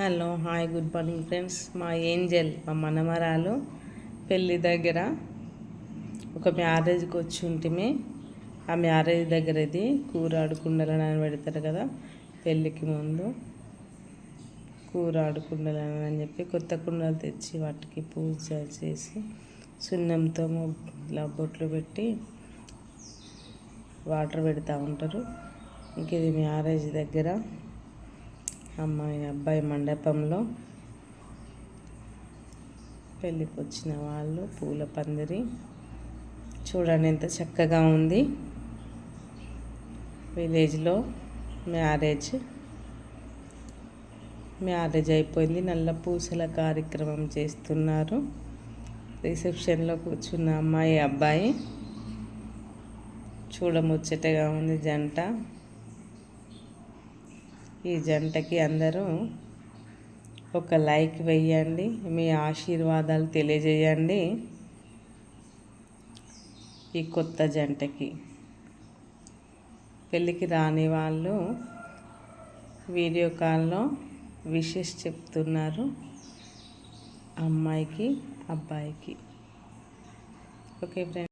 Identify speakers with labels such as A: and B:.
A: Hello hi good morning friends. మా angel మా మనమరాలు పెళ్ళి దగ్గర ఒక మ్యారేజ్కి వచ్చి ఉంటే ఆ మ్యారేజ్ దగ్గర ఇది కూర ఆడుకుండలని అని పెడతారు కదా పెళ్ళికి ముందు కూర ఆడుకుండలని అని చెప్పి కొత్త కుండలు తెచ్చి వాటికి పూజ చేసి సున్నంతో ఇలా బొట్లు పెట్టి వాటర్ పెడతా ఉంటారు. ఇంక ఇది మ్యారేజ్ దగ్గర అమ్మాయి అబ్బాయి మండపంలో పెళ్ళికి వచ్చిన వాళ్ళు పూల పందిరి. చూడండి ఎంత చక్కగా ఉంది. విలేజ్లో మ్యారేజ్. మ్యారేజ్ అయిపోయింది. నల్ల పూసల కార్యక్రమం చేస్తున్నారు. రిసెప్షన్లో కూర్చున్న అమ్మాయి అబ్బాయి. చూడముచ్చటగా ఉంది జంట. ఈ జంటకి అందరూ ఒక లైక్ వేయండి మీ ఆశీర్వాదాలు తెలియజేయండి. ఈ కొత్త జంటకి పెళ్ళికి రాని వాళ్ళు వీడియో కాల్లో విషెస్ చెప్తున్నారు అమ్మాయికి అబ్బాయికి. Okay friend.